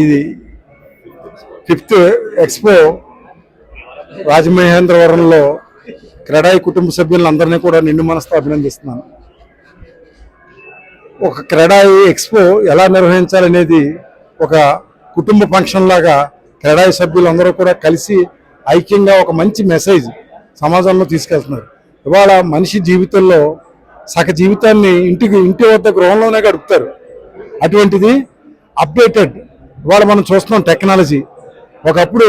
ఇది fifth expo రాజమహేంద్రవరంలో క్రెడాయి కుటుంబ సభ్యులందరినీ కూడా నిండు మనసుతో అభినందిస్తున్నాను. ఒక క్రెడాయి ఎక్స్పో ఎలా నిర్వహించాలనేది ఒక కుటుంబ ఫంక్షన్ లాగా క్రెడాయి సభ్యులందరూ కూడా కలిసి ఐక్యంగా ఒక మంచి మెసేజ్ సమాజంలో తీసుకెళ్తున్నారు. ఇవాళ మనిషి జీవితంలో సగ జీవితాన్ని ఇంటికి ఇంటి వద్ద గృహంలోనే గడుపుతారు. అటువంటిది అప్డేటెడ్ ఇవాళ మనం చూస్తున్నాం టెక్నాలజీ. ఒకప్పుడు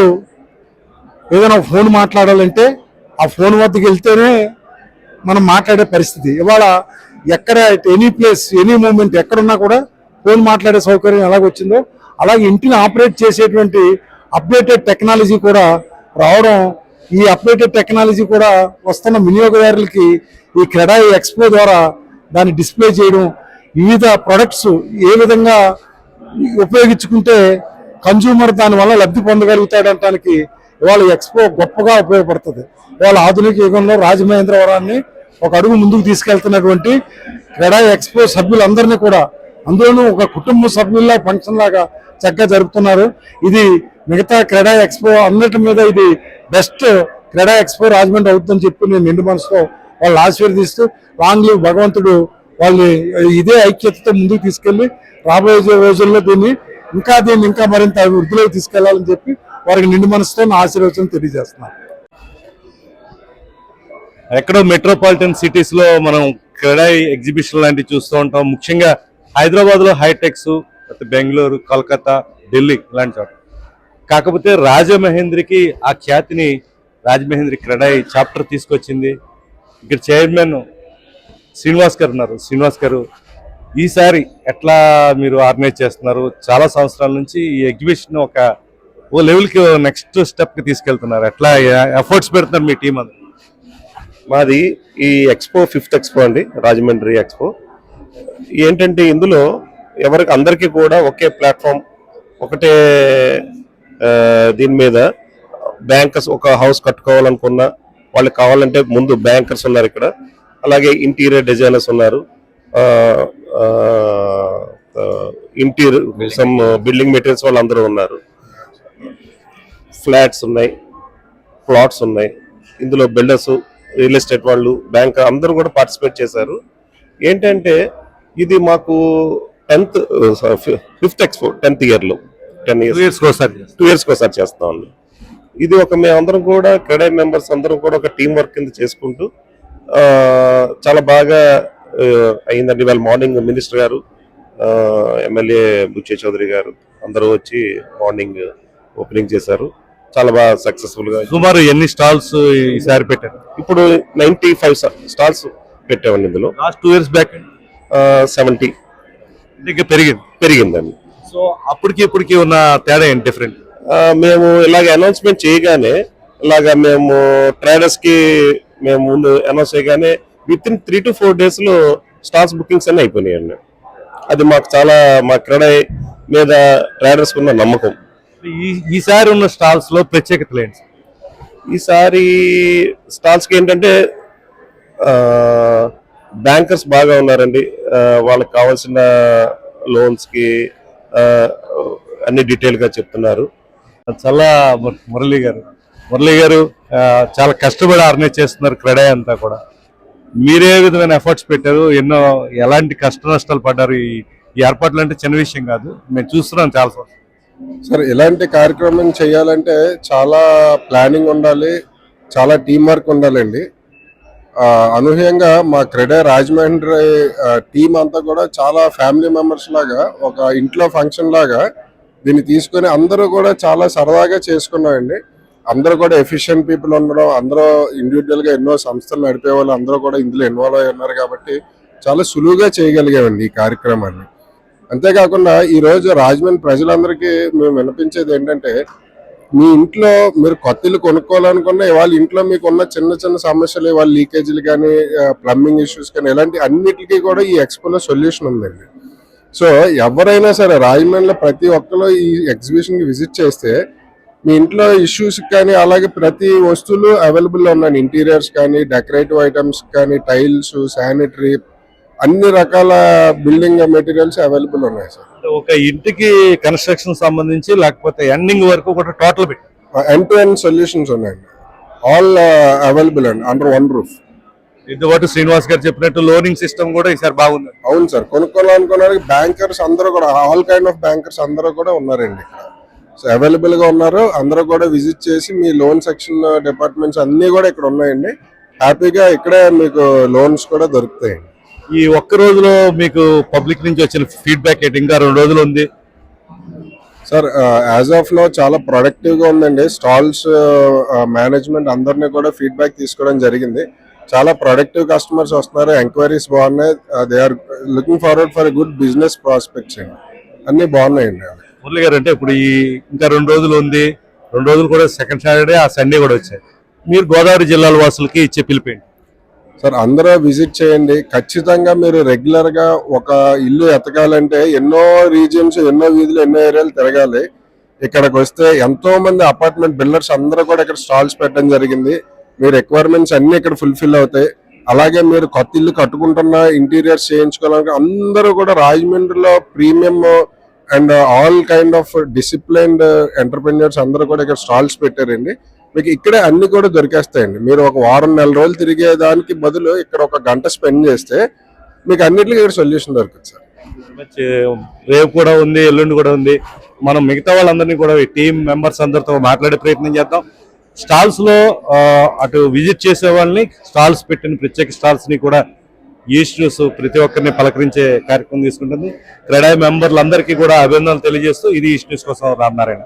ఏదైనా ఫోన్ మాట్లాడాలంటే ఆ ఫోన్ వద్దకు వెళ్తేనే మనం మాట్లాడే పరిస్థితి. ఇవాళ ఎక్కడ ఎనీ ప్లేస్ ఎనీ మూమెంట్ ఎక్కడున్నా కూడా ఫోన్ మాట్లాడే సౌకర్యం ఎలాగొచ్చిందో అలాగే ఇంటిని ఆపరేట్ చేసేటువంటి అప్డేటెడ్ టెక్నాలజీ కూడా రావడం ఈ అప్డేటెడ్ టెక్నాలజీ కూడా వస్తున్న వినియోగదారులకి ఈ క్రెడాయి ఎక్స్పో ద్వారా దాన్ని డిస్ప్లే చేయడం వివిధ ప్రొడక్ట్స్ ఏ విధంగా ఉపయోగించుకుంటే కన్జ్యూమర్ దాని వల్ల లబ్ధి పొందగలుగుతాడటానికి ఇవాళ ఎక్స్పో గొప్పగా ఉపయోగపడుతుంది. ఇవాళ ఆధునిక యుగంలో రాజమహేంద్రవరాన్ని ఒక అడుగు ముందుకు తీసుకెళ్తున్నటువంటి క్రీడా ఎక్స్పో సభ్యులందరినీ కూడా అందులోనూ ఒక కుటుంబ సభ్యుల్లా ఫంక్షన్ లాగా చక్కగా జరుపుతున్నారు. ఇది మిగతా క్రీడా ఎక్స్పో అన్నిటి మీద ఇది బెస్ట్ క్రీడా ఎక్స్పో రాజమండ్రి అవుతుందని చెప్పి నేను నిండు మనసులో వాళ్ళు ఆశీర్వదిస్తూ లాంగ్ లీవ్ భగవంతుడు వాళ్ళని ఇదే ఐక్యతతో ముందుకు తీసుకెళ్ళి రాబోయే రోజుల్లో దీన్ని ఇంకా దీన్ని ఇంకా మరింత అభివృద్ధిలోకి తీసుకెళ్ళాలని చెప్పి వారికి నిండు మనసుతో ఆశీర్వచనం తెలియజేస్తున్నారు ఎక్కడో మెట్రోపాలిటన్ సిటీస్లో మనం క్రీడాయి ఎగ్జిబిషన్ లాంటివి చూస్తూ ఉంటాం. ముఖ్యంగా హైదరాబాద్లో హైటెక్స్ బెంగళూరు కోల్కతా ఢిల్లీ ఇలాంటి చోట. కాకపోతే రాజమహేంద్రికి ఆ ఖ్యాతిని రాజమహేంద్రి క్రెడాయి చాప్టర్ తీసుకొచ్చింది. ఇక్కడ చైర్మన్ శ్రీనివాస్ గారు ఉన్నారు. శ్రీనివాస్ గారు ఈసారి ఎట్లా మీరు ఆర్గనైజ్ చేస్తున్నారు? చాలా సంవత్సరాల నుంచి ఈ ఎగ్జిబిషన్ ఒక ఓ లెవెల్కి నెక్స్ట్ స్టెప్కి తీసుకెళ్తున్నారు. ఎట్లా ఎఫర్ట్స్ పెడుతున్నారు మీ టీం అది మాది ఈ ఎక్స్పో ఫిఫ్త్ ఎక్స్పో అండి రాజమండ్రి ఎక్స్పో. ఏంటంటే ఇందులో ఎవరికి అందరికీ కూడా ఒకే ప్లాట్ఫామ్ ఒకటే దీని మీద బ్యాంకర్స్ ఒక హౌస్ కట్టుకోవాలనుకున్నా వాళ్ళకి కావాలంటే ముందు బ్యాంకర్స్ ఉన్నారు ఇక్కడ. అలాగే ఇంటీరియర్ డిజైనర్స్ ఉన్నారు. ఇంటీరియర్ సమ్ బిల్డింగ్ మెటీరియల్స్ వాళ్ళు అందరూ ఉన్నారు. ఫ్లాట్స్ ఉన్నాయి ప్లాట్స్ ఉన్నాయి. ఇందులో బిల్డర్స్ రియల్ ఎస్టేట్ వాళ్ళు బ్యాంక్ అందరూ కూడా పార్టిసిపేట్ చేశారు. ఏంటంటే ఇది మాకు టెన్త్ ఫిఫ్త్ ఎక్స్పో టెన్త్ ఇయర్లో టెన్ ఇయర్స్ ఒకసారి టూ ఇయర్స్కి ఒకసారి చేస్తా. ఉన్నాం ఇది ఒక మేమందరం కూడా క్రెడై మెంబర్స్ అందరం కూడా ఒక టీం వర్క్ కింద చేసుకుంటూ చాలా బాగా అయిందండి. ఇవాళ మార్నింగ్ మినిస్టర్ గారు ఎమ్మెల్యే బుచ్చే చౌదరి గారు అందరూ వచ్చి మార్నింగ్ ఓపెనింగ్ చేశారు. చాలా బాగా సక్సెస్ఫుల్గా సుమారు ఎన్ని స్టాల్స్ ఈసారి పెట్టారు? ఇప్పుడు నైన్టీ ఫైవ్ స్టాల్స్ పెట్టామండి ఇందులో. Last two years back seventy ఇంకా పెరిగింది. పెరిగిందండి. సో అప్పటికి ఇప్పటికి ఉన్న తేడా ఏంటి డిఫరెంట్ మేము ఇలాగ అనౌన్స్మెంట్ చేయగానే ఇలాగ మేము ట్రేడర్స్కి మేము ముందు అనౌన్స్ చేయగానే within three to four డేస్లో స్టాక్స్ బుకింగ్స్ అన్ని అయిపోయినాయండి అది మాకు చాలా మా క్రెడై మీద ట్రేడర్స్ ఉన్న నమ్మకం. ఈ ఈసారి ఉన్న స్టాల్స్లో ప్రత్యేకతలు ఏంటి? ఈసారి స్టాల్స్కి ఏంటంటే బ్యాంకర్స్ బాగా ఉన్నారండి. వాళ్ళకి కావాల్సిన లోన్స్కి ఆ, అన్ని డీటెయిల్గా చెప్తున్నారు. చాలా మురళి గారు. మురళి గారు చాలా కష్టపడి ఆర్గనైజ్ చేస్తున్నారు క్రెడే అంతా కూడా. మీరే విధమైన ఎఫర్ట్స్ పెట్టారు. ఎన్నో ఎలాంటి కష్ట నష్టాలు పడ్డారు ఈ ఏర్పాట్లు అంటే చిన్న విషయం కాదు. మేము చూస్తున్నాం చాలా సార్ ఇలాంటి కార్యక్రమం చేయాలంటే చాలా ప్లానింగ్ ఉండాలి చాలా టీం వర్క్ ఉండాలండి. అనూహ్యంగా మా క్రెడే రాజమండ్రి టీం అంతా కూడా చాలా ఫ్యామిలీ మెంబర్స్ లాగా ఒక ఇంట్లో ఫంక్షన్ లాగా దీన్ని తీసుకొని అందరూ కూడా చాలా సరదాగా చేసుకున్నామండి. అందరూ కూడా ఎఫిషియెంట్ పీపుల్ ఉండడం అందరూ ఇండివిజువల్గా ఎన్నో సంస్థలు నడిపే వాళ్ళు అందరూ కూడా ఇందులో ఇన్వాల్వ్ అయి ఉన్నారు కాబట్టి చాలా సులువుగా చేయగలిగామండి ఈ కార్యక్రమాన్ని. అంతేకాకుండా ఈరోజు రాజమండ్రి ప్రజలందరికీ మేము వినిపించేది ఏంటంటే మీ ఇంట్లో మీరు కొత్త ఇల్లు కొనుక్కోవాలనుకున్న ఇవాళ ఇంట్లో మీకు ఉన్న చిన్న చిన్న సమస్యలు ఇవాళ లీకేజీలు కానీ ప్లంబింగ్ ఇష్యూస్ కానీ ఇలాంటి అన్నిటికీ కూడా ఈ ఎక్స్పోలో సొల్యూషన్ ఉందండి. సో ఎవరైనా సరే రాజమండ్రిలో ప్రతి ఒక్కరు ఈ ఎగ్జిబిషన్కి విజిట్ చేస్తే మీ ఇంట్లో ఇష్యూస్ కానీ అలాగే ప్రతి వస్తువులు అవైలబుల్ ఉన్నాయి. ఇంటీరియర్స్ కానీ డెకరేటివ్ ఐటమ్స్ కానీ టైల్స్ శానిటరీ అన్ని రకాల బిల్డింగ్ మెటీరియల్స్ అవైలబుల్ ఉన్నాయి సార్ ఒక ఇంటికి కన్స్ట్రక్షన్ సంబంధించి లేకపోతే ఎండింగ్ వరకు కూడా టోటల్ పెట్టి. ఎండ్ టు ఎండ్ సొల్యూషన్స్ ఉన్నాయండి ఆల్ అవైలబుల్ అండి అండర్ వన్ రూఫ్ దీంతో పాటు శ్రీనివాస్ గారు చెప్పినట్టు లోనింగ్ సిస్టమ్ కూడా ఈసారి బాగుంది. అవును సార్ కొనుక్కోవాలనుకున్నానికి బ్యాంకర్స్ అందరూ కూడా ఆల్ కైండ్ ఆఫ్ బ్యాంకర్స్ అందరూ కూడా ఉన్నారండి ఇక్కడ. సో అవైలబుల్గా ఉన్నారు అందరూ కూడా విజిట్ చేసి మీ లోన్ సెక్షన్ డిపార్ట్మెంట్స్ అన్ని కూడా ఇక్కడ ఉన్నాయండి. హ్యాపీగా ఇక్కడే మీకు లోన్స్ కూడా దొరుకుతాయండి. ఈ ఒక్క రోజులో మీకు పబ్లిక్ నుంచి వచ్చిన ఫీడ్బ్యాక్ ఏంటి? ఇంకా రెండు రోజులు ఉంది. సార్ యాజ్ ఆఫ్లో చాలా ప్రొడక్టివ్గా ఉందండి. స్టాల్స్ మేనేజ్మెంట్ అందరినీ కూడా ఫీడ్బ్యాక్ తీసుకోవడం జరిగింది. చాలా ప్రొడక్టివ్ కస్టమర్స్ వస్తున్నారు. ఎంక్వైరీస్ బాగున్నాయి. They are looking forward for good business prospects అండి. అన్ని బాగున్నాయండి. మురళి గారు అంటే ఇప్పుడు ఈ ఇంకా రెండు రోజులు ఉంది. రెండు రోజులు కూడా సెకండ్ సాటర్డే ఆ సండే కూడా వచ్చాయి. మీరు గోదావరి జిల్లాల వాసులకి ఇచ్చే పిలిపేయండి సార్ అందరూ విజిట్ చేయండి. ఖచ్చితంగా మీరు రెగ్యులర్గా ఒక ఇల్లు ఎతకాలంటే ఎన్నో రీజియన్స్ ఎన్నో వీధులు ఎన్నో ఏరియాలు తిరగాలి. ఇక్కడికి వస్తే ఎంతో మంది అపార్ట్మెంట్ బిల్డర్స్ అందరూ కూడా ఇక్కడ స్టాల్స్ పెట్టడం జరిగింది. మీ రిక్వైర్మెంట్స్ అన్ని ఇక్కడ ఫుల్ఫిల్ అవుతాయి. అలాగే మీరు కొత్త ఇల్లు కట్టుకుంటున్న ఇంటీరియర్స్ చేయించుకోవాలంటే అందరూ కూడా రాజమండ్రిలో premium and all kind of disciplined entrepreneurs అందరూ కూడా ఇక్కడ స్టాల్స్ పెట్టారండి. మీకు ఇక్కడే అన్ని కూడా దొరికేస్తాయండి. మీరు ఒక వారం నెల రోజులు తిరిగే దానికి బదులు ఇక్కడ ఒక గంట స్పెండ్ చేస్తే మీకు అన్నిటికీ ఇక్కడ సొల్యూషన్ దొరుకుతుంది సార్. Uh, రేపు కూడా ఉంది ఎల్లుండి కూడా ఉంది. మనం మిగతా వాళ్ళందరినీ కూడా టీం మెంబర్స్ అందరితో మాట్లాడే ప్రయత్నం చేద్దాం. స్టాల్స్లో uh, అటు విజిట్ చేసే వాళ్ళని స్టాల్స్ పెట్టిన ప్రత్యేక స్టాల్స్ని కూడా ఈస్ట్ న్యూస్ ప్రతి ఒక్కరిని పలకరించే కార్యక్రమం తీసుకుంటుంది. క్రెడాయి మెంబర్లందరికీ కూడా అభినందనలు తెలియజేస్తూ ఇది ఈస్ట్ న్యూస్ కోసం రామనారాయణ.